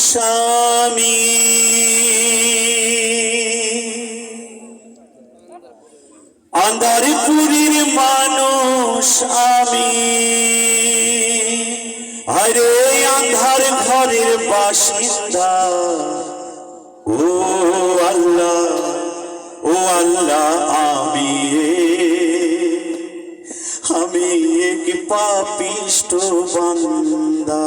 আমি আন্ধারপুরীর মানুষ আমি। আরে আন্ধার ঘরের বাসিন্দা। ও আল্লাহ ও আল্লাহ আমি আমি এক পাপিষ্ট বান্দা।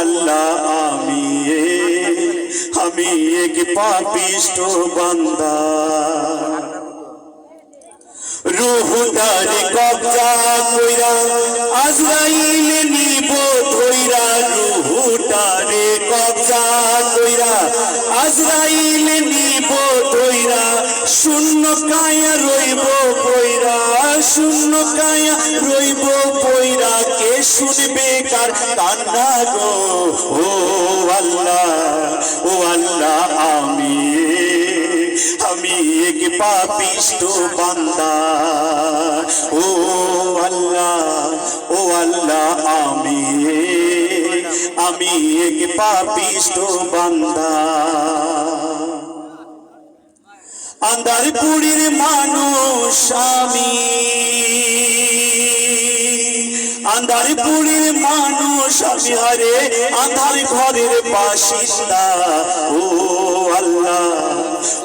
আল্লাহ, আমি আমি এক পাপিষ্ট বান্দা। রুহুদারি কবজা কইরা আজরাইল নিব ধইরা রুহুদারি কবজা কইরা আজরাইল নিব ধইরা, শূন্য কায়া রইব শূন্য কায়া রইব কইরা কে শুনবে কার কান্না গো? ও আল্লাহ ও আল্লাহ, আমি আমি এক পাপিষ্ট বান্দা। ও আল্লাহ ও আল্লাহ, আমি আমি এক পাপিষ্ট বান্দা। আন্দারপুরীর মানুষ আমি। আন্দারপুরীর মানুষ আমি হরে আন্ধার ঘরের বাসিন্দা। ও আল্লাহ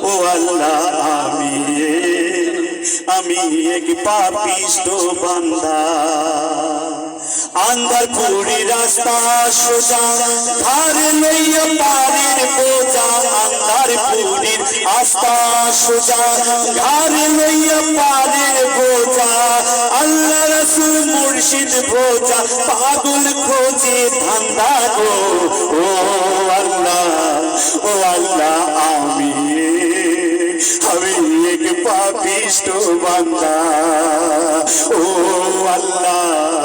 ও আল্লাহ, আমি আমি এক পাপিষ্ট বান্দা। আন্দারপুরি রাস্তা সোজা, ধার লইয়া পারের বোঝা আন্দারপুরির আস্তা সোজা, ধার লইয়া পারের বোঝা, আল্লাহ রসুল মুর্শিদ বোঝা পাগল খোঁজে ধান্দা গো, ও আল্লাহ ও আল্লাহ আমি আমি এক পাপিষ্ট বান্দা, ও আল্লাহ।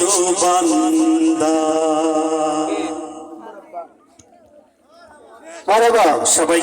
পাপিষ্ট বান্দা। সবাই